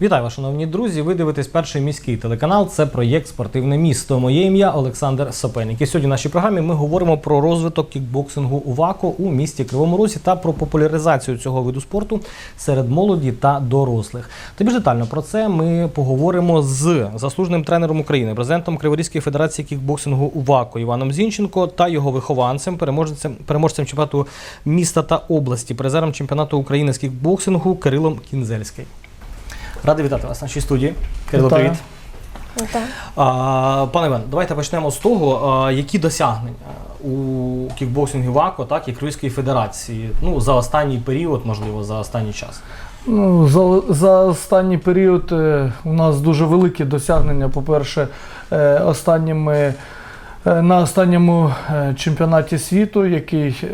Вітаю вас, шановні друзі. Ви дивитесь перший міський телеканал. Це проєкт Спортивне місто. Моє ім'я Олександр Сопельник. І сьогодні в нашій програмі ми говоримо про розвиток кікбоксингу у у місті Кривому Розі та про популяризацію цього виду спорту серед молоді та дорослих. Та більш детально про це ми поговоримо з заслуженим тренером України, президентом Криворізької федерації кікбоксингу у Іваном Зінченко та його вихованцем, переможцем, переможцем чемпіонату міста та області, призером чемпіонату України з кікбоксингу Кирилом Кінзельський. Радий вітати вас в нашій студії. Кирило, привіт. А, пане Іван, давайте почнемо з того, а, які досягнення у кікбоксингу ВАКО, так, і Кривської федерації, ну, за останній період, можливо, за останній час. Ну, за, за останній період е, у нас дуже великі досягнення. По-перше, е, останніми, е, на останньому чемпіонаті світу, який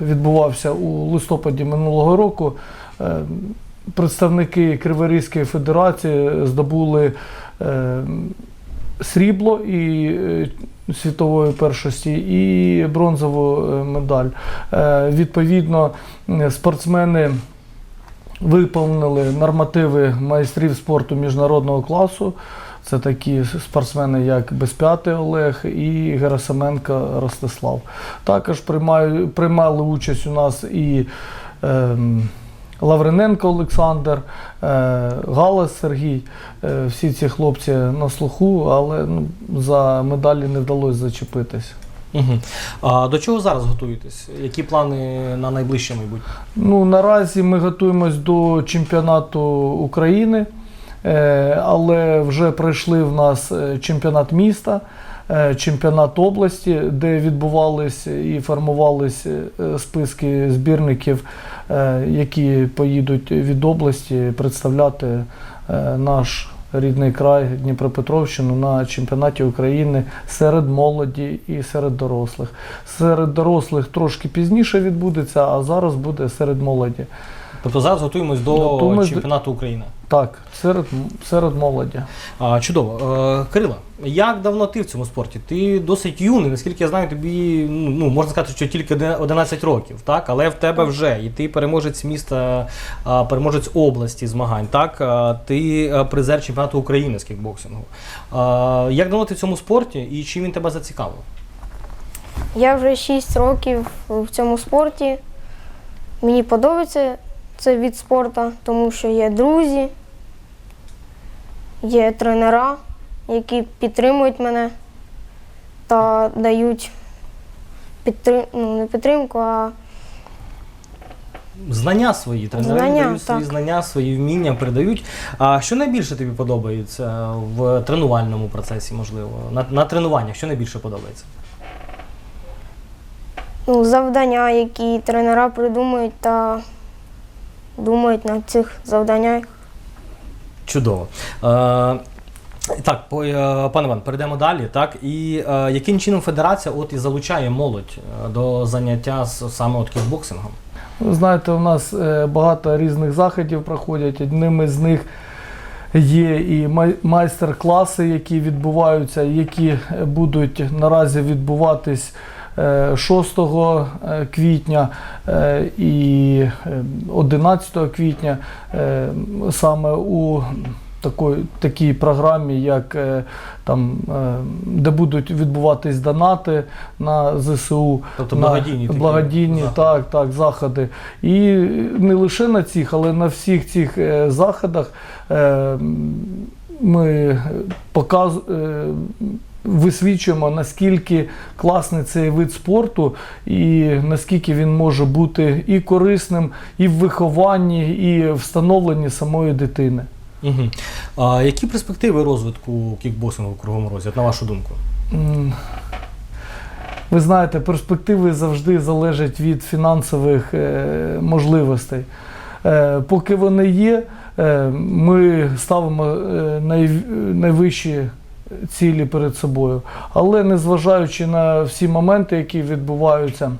відбувався у листопаді минулого року, представники Криворізької федерації здобули е, срібло і е, світової першості, і бронзову е, медаль. Е, Відповідно, е, спортсмени виповнили нормативи майстрів спорту міжнародного класу. Це такі спортсмени, як Безп'ятий Олег і Герасименко Ростислав. Також приймали участь у нас і ем, Лавриненко Олександр, е, Галас Сергій. Е, всі ці хлопці на слуху, але ну, за медалі не вдалося зачепитись. Угу. А, до чого зараз готуєтесь? Які плани на найближче майбутнє? Ну, наразі ми готуємось до чемпіонату України, е, але вже пройшли в нас чемпіонат міста, чемпіонат області, де відбувались і формувались е, списки збірників, е, які поїдуть від області представляти е, наш. Рідний край Дніпропетровщину на чемпіонаті України серед молоді і серед дорослих. Серед дорослих трошки пізніше відбудеться, а зараз буде серед молоді. Тобто зараз готуємось до Готуємось до- чемпіонату України. Так, серед, серед молоді. А, чудово. Е, Кирило, як давно ти в цьому спорті? Ти досить юний, наскільки я знаю, тобі ну, можна сказати, що тільки 11 років, так? Але в тебе вже і ти переможець міста, переможець області змагань, так? Ти призер чемпіонату України з кікбоксингу. А, Як давно ти в цьому спорті і чим він тебе зацікавив? Я вже 6 років в цьому спорті. Мені подобається цей від спорту, тому що є друзі, є тренера, які підтримують мене та дають підтрим... ну, не підтримку, а Знання свої, тренери Знання, дають свої так. знання, свої вміння передають. А що найбільше тобі подобається в тренувальному процесі, можливо? На, на тренуваннях, що найбільше подобається? ну, завдання, які тренера придумують та думають над цих завданнях. Чудово. Е, так, е, пане Іван, перейдемо далі. Так, і е, яким чином федерація от і залучає молодь е, до заняття з саме от кікбоксингом? Ви знаєте, у нас е, багато різних заходів проходять. Одним із них є і май- майстер-класи, які відбуваються, які будуть наразі відбуватись. Е, 6 е, квітня е, і е, 11 квітня е, саме у такої, такій програмі, як е, там, е, де будуть відбуватись донати на ЗСУ, Тобто на благодійні такі благодійні заходи. так, так, заходи. І не лише на цих, але на всіх цих е, заходах е, ми показ, е, висвічуємо, наскільки класний цей вид спорту, і наскільки він може бути і корисним, і в вихованні, і в становленні самої дитини. Угу. А, які перспективи розвитку кікбоксингу в Кругому Розі, на вашу думку? Ви знаєте, перспективи завжди залежать від фінансових е, можливостей. Е, поки вони є, е, ми ставимо найвищі цілі перед собою. Але незважаючи на всі моменти, які відбуваються,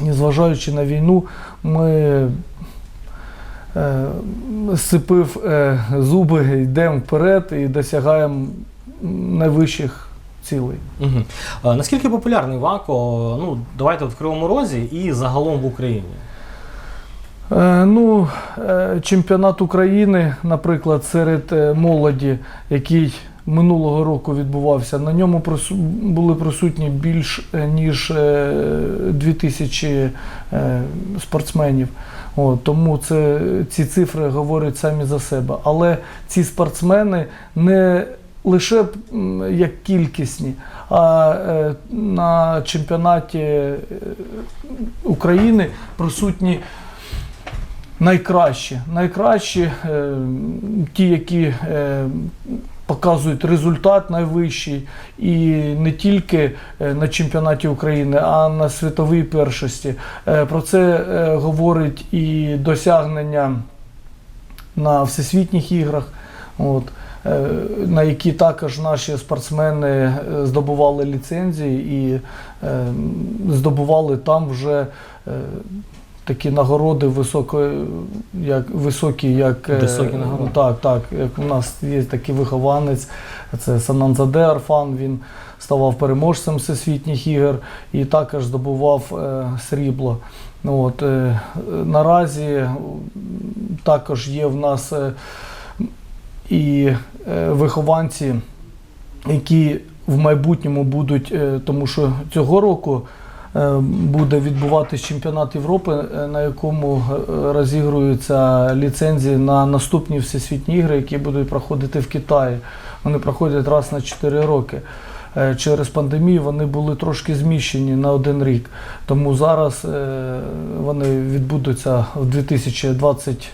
незважаючи на війну, ми е, сцепив е, зуби, йдемо вперед і досягаємо найвищих цілей. Угу. А, наскільки популярний ВАКО? Ну, давайте в Кривому Розі і загалом в Україні. Е, Ну, е, чемпіонат України, наприклад, серед е, молоді, який минулого року відбувався, на ньому були присутні більш ніж е, 2000 е, спортсменів. От, тому це, ці цифри говорять самі за себе. Але ці спортсмени не лише як кількісні, а на чемпіонаті України присутні найкращі. Найкращі, е, ті, які е, показують результат найвищий, і не тільки е, на чемпіонаті України, а на світовій першості. Про це говорить і досягнення на всесвітніх іграх. От, на які також наші спортсмени здобували ліцензії і здобували там вже такі нагороди високої, як, високі, як е, Високі нагороди. Так, так. Як у нас є такий вихованець, це Сананзаде Арфан, він ставав переможцем всесвітніх ігор і також здобував е, срібло. Ну, от, е, наразі також є в нас е, і е, вихованці, які в майбутньому будуть, е, тому що цього року буде відбуватись чемпіонат Європи, е, на якому е, розігруються ліцензії на наступні всесвітні ігри, які будуть проходити в Китаї. Вони проходять раз на 4 роки. Е, Через пандемію вони були трошки зміщені на один рік. Тому зараз е, вони відбудуться в 2020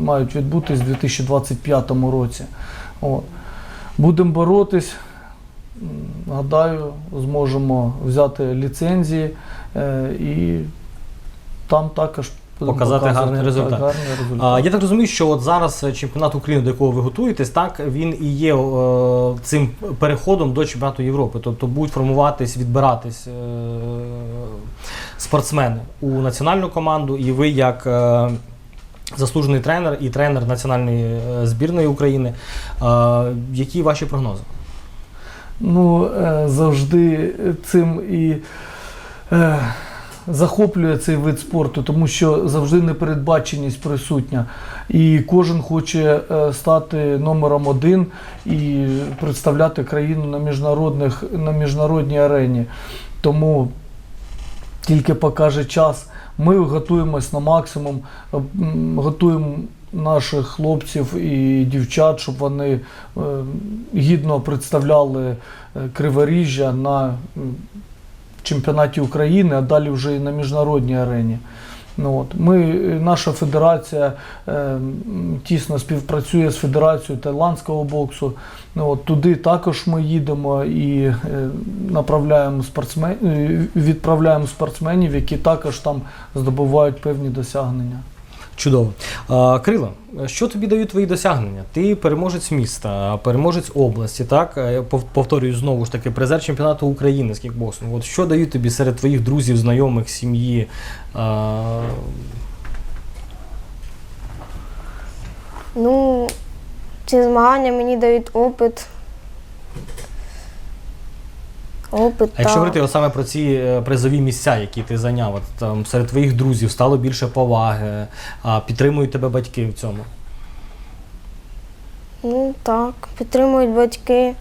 мають відбутись в 2025 році. Будемо боротись. Гадаю, зможемо взяти ліцензії е, і там також Показати гарний результат. гарний результат. А, я так розумію, що от зараз е, чемпіонат України, до якого ви готуєтесь, так він і є е, цим переходом до чемпіонату Європи. Тобто будуть формуватись, відбиратись е, спортсмени у національну команду, і ви як. Е, Заслужений тренер і тренер національної е, збірної України. Е, які ваші прогнози? Ну, е, завжди цим і е, захоплює цей вид спорту, тому що завжди непередбаченість присутня. І кожен хоче е, стати номером один і представляти країну на, міжнародних, на міжнародній арені. Тому тільки покаже час. Ми готуємось на максимум, готуємо наших хлопців і дівчат, щоб вони е, гідно представляли е, Криворіжжя на чемпіонаті України, а далі вже і на міжнародній арені. Ну, от. Ми, е, наша федерація е, тісно співпрацює з Федерацією тайландського боксу. Ну, от, туди також ми їдемо і е, направляємо спортсмен, відправляємо спортсменів, які також там здобувають певні досягнення. Чудово. Крила, що тобі дають твої досягнення? Ти переможець міста, переможець області, так? Е, Повторюю знову ж таки, призер чемпіонату України з кікбоксингу. От що дають тобі серед твоїх друзів, знайомих, сім'ї? Ну, ці змагання мені дають опит. Опит А якщо говорити саме про ці е, призові місця, які ти зайняв, от, там, серед твоїх друзів стало більше поваги, а, підтримують тебе батьки в цьому. Ну так, підтримують батьки,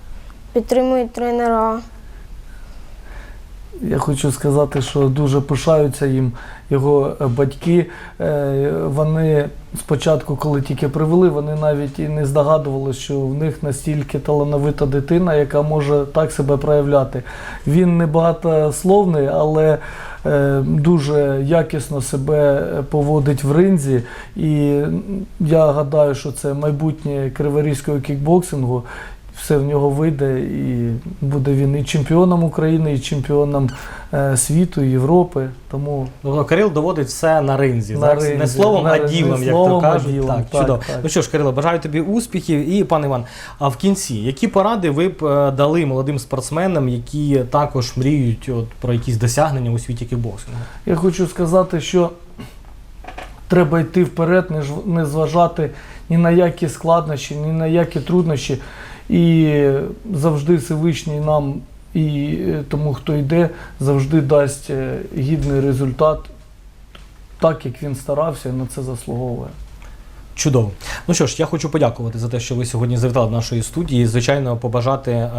підтримують тренера. Я хочу сказати, що дуже пишаються їм його е, батьки. Е, Вони спочатку, коли тільки привели, вони навіть і не здогадувалися, що в них настільки талановита дитина, яка може так себе проявляти. Він не багатословний, але е, дуже якісно себе поводить в ринзі. І я гадаю, що це майбутнє криворізького кікбоксингу. Все в нього вийде, і буде він і чемпіоном України, і чемпіоном е, світу, і Європи. Тому Тобто Кирил доводить все на ринзі. На так? не ринзі, словом, на а ринзі, ділом, як то словом, а кажуть. ділом, Так, так, чудово. так. Ну що ж, Кирило, бажаю тобі успіхів. І пане Іван, а в кінці, які поради ви б е, дали молодим спортсменам, які також мріють от, про якісь досягнення у світі кікбоксингу? я хочу сказати, що треба йти вперед, не, ж- не зважати ні на які складнощі, ні на які труднощі. І завжди Всевишній нам і е, тому, хто йде, завжди дасть е, гідний результат так, як він старався і на це заслуговує. Чудово. Ну що ж, я хочу подякувати за те, що ви сьогодні завітали до нашої студії. Звичайно, побажати е,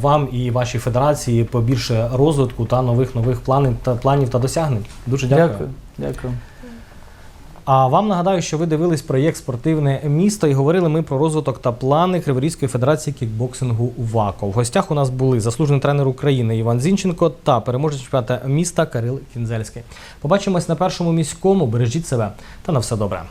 вам і вашій федерації побільше розвитку та нових нових планів та планів та досягнень. Дуже дякую. Дякую. Дякую. А вам нагадаю, що ви дивились проєкт Спортивне місто і говорили ми про розвиток та плани Криворізької федерації кікбоксингу ВАКО. В гостях у нас були заслужений тренер України Іван Зінченко та переможець чемпіонату міста Кирил Кінзельський. Побачимось на першому міському. Бережіть себе та на все добре.